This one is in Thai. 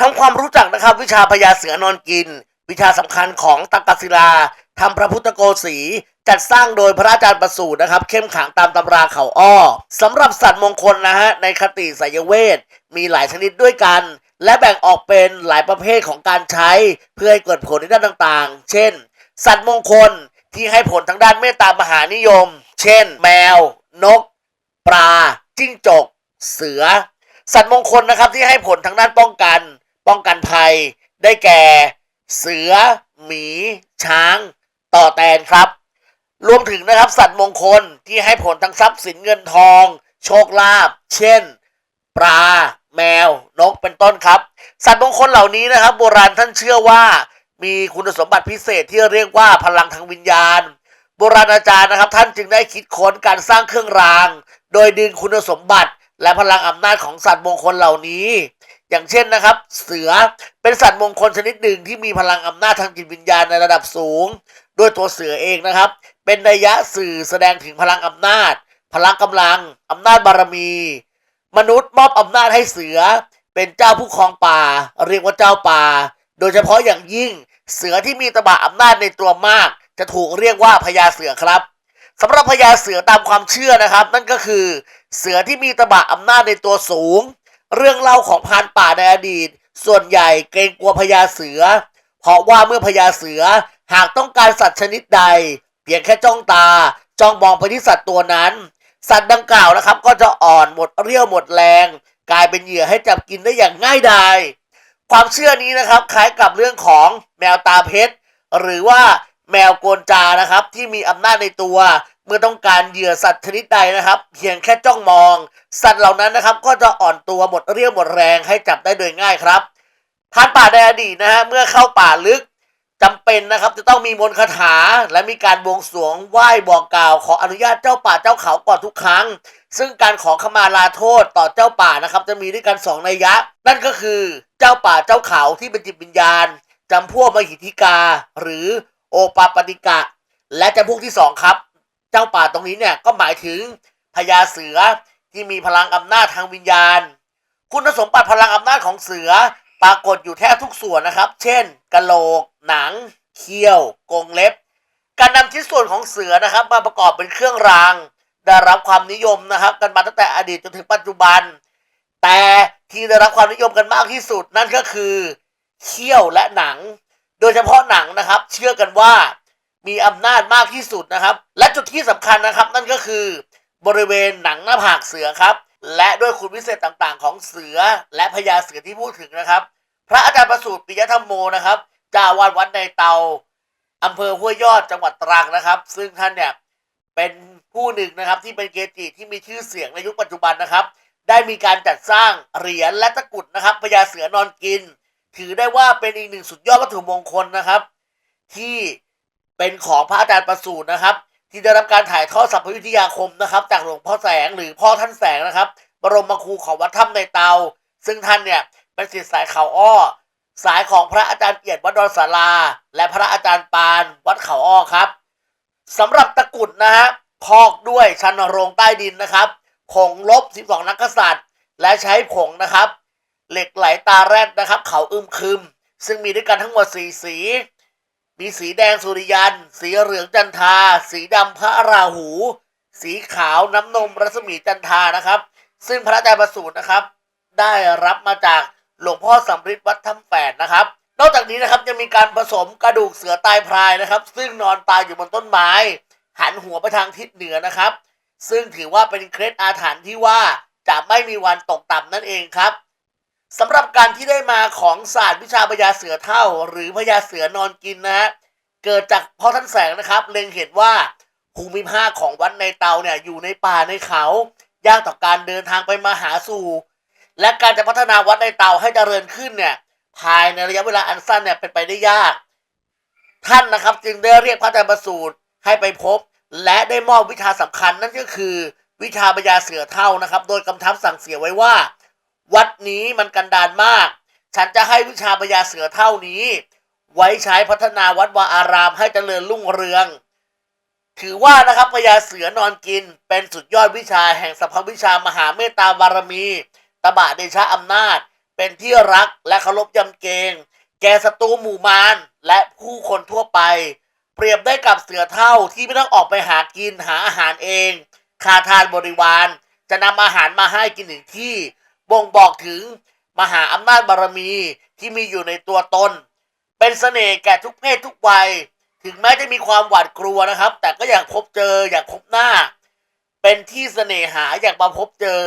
ทำความรู้จักนะครับ วิชาพญาเสือนอนกิน วิชาสำคัญของตักกศิลาทำพระพุทธโกสีจัดสร้างโดยพระอาจารย์ประสูตรนะครับ เข้มขังตามตำราเขาอ้อสำหรับสัตว์มงคลนะฮะในคติไสยเวทมีหลายชนิดด้วยกัน และแบ่งออกเป็นหลายประเภทของการใช้ เพื่อให้เกิดผลในด้านต่างๆ เช่น สัตว์มงคลที่ให้ผลทางด้านเมตตามหานิยม เช่น แมว นก ปลาจิ้งจก เสือ สัตว์มงคลนะครับที่ให้ผลทางด้านป้องกัน ป้องกันภัย ได้แก่ เสือ หมี ช้าง ต่อแตนครับ รวมถึงนะครับสัตว์มงคลที่ให้ผลทางทรัพย์สินเงินทอง โชคลาภเช่น ปลา แมว นกเป็นต้นครับ สัตว์มงคลเหล่านี้นะครับ โบราณท่านเชื่อว่า มีคุณสมบัติพิเศษที่เรียกว่าพลังทางวิญญาณ โบราณอาจารย์นะครับ ท่านจึงได้คิดค้นการสร้างเครื่องราง โดยดึงคุณสมบัติและพลังอำนาจของสัตว์มงคลเหล่านี้ อย่างเช่นนะครับ เสือเป็นสัตว์มงคลชนิดหนึ่งที่มีพลังอำนาจทางจิตวิญญาณในระดับสูง ด้วยตัวเสือเองนะครับ เป็นนัยยะสื่อแสดงถึงพลังอำนาจ พลังกำลังอำนาจบารมี มนุษย์มอบอำนาจให้เสือ เป็นเจ้าผู้ครองป่า เรียกว่าเจ้าป่า โดยเฉพาะอย่างยิ่ง เสือที่มีตบะอำนาจในตัวมาก จะถูกเรียกว่าพญาเสือครับสำหรับพญาเสือตามความเชื่อนะครับ นั่นก็คือ เสือที่มีตบะอำนาจในตัวสูง เรื่องเล่าของพานป่าในอดีต ส่วนใหญ่เกรงกลัวพญาเสือ เพราะว่าเมื่อพญาเสือหากต้องการสัตว์ชนิดใด เพียงแค่จ้องตาจ้องมองไปที่สัตว์ตัวนั้น สัตว์ดังกล่าวนะครับ ก็จะอ่อนหมดเรี่ยวหมดแรง กลายเป็นเหยื่อให้จับกินได้อย่างง่ายดายความเชื่อนี้นะครับคล้ายกับเรื่องของแมวตาเพชรหรือว่าแมวโกนจานะครับที่มีอำนาจในตัว มื่อต้องการเหยื่อสัตว์ชนิดใดนะครับ เพียงแค่จ้องมอง สัตว์เหล่านั้นนะครับ ก็จะอ่อนตัวหมดเรี่ยวหมดแรงให้จับได้โดยง่ายครับพรานป่าในอดีตนะฮะเมื่อเข้าป่าลึกจำเป็นนะครับจะต้องมีมนต์คาถาและมีการบวงสรวงไหว้บอกกล่าว ขออนุญาตเจ้าป่าเจ้าเขาก่อนทุกครั้ง ซึ่งการขอขมาลาโทษต่อเจ้าป่านะครับ จะมีด้วยกันสองนัยยะ นั่นก็คือเจ้าป่าเจ้าเขาที่เป็นจิตวิญญาณจำพวกมหิทธิกา หรือโอปาปฏิกะ และจำพวกที่สองครับ เจ้าป่าตรงนี้เนี่ยก็หมายถึงพญาเสือที่มีพลังอำนาจทางวิญญาณ คุณสมบัติพลังอำนาจของเสือปรากฏอยู่แทบทุกส่วนนะครับ เช่นกะโหลก หนัง เขี้ยวกรงเล็บ การนำชิ้นส่วนของเสือนะครับ มาประกอบเป็นเครื่องราง ได้รับความนิยมนะครับ กันมาตั้งแต่อดีตจนถึงปัจจุบัน แต่ที่ได้รับความนิยมกันมากที่สุดนั่นก็คือ เขี้ยวและหนัง โดยเฉพาะหนังนะครับ เชื่อกันว่า มีอำนาจมากที่สุดนะครับ และจุดที่สำคัญนะครับ นั่นก็คือบริเวณหนังหน้าผากเสือครับ และด้วยคุณวิเศษต่างๆ ของเสือและพญาเสือที่พูดถึงนะครับ พระอาจารย์ประสูติปิยธรรมโมนะครับจาวาดวัดในเตาอำเภอห้วยยอดจังหวัดตรังนะครับ ซึ่งท่านเนี่ยเป็นผู้หนึ่งนะครับที่เป็นเกจิที่มีชื่อเสียงในยุคปัจจุบันนะครับ ได้มีการจัดสร้างเหรียญและตะกรุดนะครับพญาเสือนอนกิน ถือได้ว่าเป็นอีกหนึ่งสุดยอดวัตถุมงคลนะครับ ที่ เป็นของพระอาจารย์ประสูตินะครับ ที่ได้รับการถ่ายทอดสัพพวิทยาคมนะครับ จากหลวงพ่อแสงหรือพ่อท่านแสงนะครับ บรมครูของวัดถ้ำในเตา ซึ่งท่านเนี่ยเป็นศิษย์สายเขาอ้อ สายของพระอาจารย์เอียดวัดดอนศาลาและพระอาจารย์ปานวัดเขาอ้อครับสำหรับตะกุดนะฮะพอกด้วยชันโรงใต้ดินนะครับผงลบ 12 นักกษัตริย์ และใช้ผงนะครับ เหล็กไหลตาแรดนะครับ เขาอึมครึม ซึ่งมีด้วยกันทั้งหมดสีสี มีสีแดงสุริยัน สีเหลืองจันทา สีดำพระราหู สีขาวน้ำนมรัศมีจันทานะครับ ซึ่งพระอาจารย์ประสูตินะครับ ได้รับมาจากหลวงพ่อสำริดวัดถ้ำแฝดนะครับ นอกจากนี้นะครับยังมีการผสมกระดูกเสือตายพรายนะครับ ซึ่งนอนตายอยู่บนต้นไม้ หันหัวไปทางทิศเหนือนะครับ ซึ่งถือว่าเป็นเคล็ดอาถรรพ์ที่ว่าจะไม่มีวันตกต่ำนั่นเองครับ สำหรับการที่ได้มาของศาสตร์วิชาพญาเสือเท่า หรือพญาเสือนอนกินนะฮะเกิดจากพ่อท่านแสงนะครับ เล็งเห็นว่าภูมิภาคของวัดในเตาเนี่ยอยู่ในป่าในเขายากต่อการเดินทางไปมาหาสู่ และการจะพัฒนาวัดในเตาให้เจริญขึ้นเนี่ยภายในระยะเวลาอันสั้นเนี่ยเป็นไปได้ยาก ท่านนะครับจึงได้เรียกพระอาจารย์ประสูตรให้ไปพบ และได้มอบวิชาสำคัญนั่นก็คือ วิชาพญาเสือเท่านะครับ โดยกำชับสั่งเสียไว้ว่า วัดนี้มันกันดานมาก ฉันจะให้วิชาพญาเสือเท่านี้ ไว้ใช้พัฒนาวัดวาอารามให้เจริญรุ่งเรือง ถือว่านะครับพญาเสือนอนกินเป็นสุดยอดวิชาแห่งสัพพวิชามหาเมตตาบารมี ตบะเดชะอำนาจ เป็นที่รักและเคารพยำเกรงแก่ศัตรูหมู่มารและผู้คนทั่วไป เปรียบได้กับเสือเท่าที่ไม่ต้องออกไปหากินหาอาหารเองขาทานบริวาร จะนำอาหารมาให้กินถึงที่ บ่งบอกถึงมหาอำนาจบารมีที่มีอยู่ในตัวตน เป็นเสน่ห์แก่ทุกเพศทุกวัย ถึงแม้จะมีความหวาดกลัวนะครับ แต่ก็อยากพบเจออยากพบหน้า เป็นที่เสน่หาอยากมาพบเจอ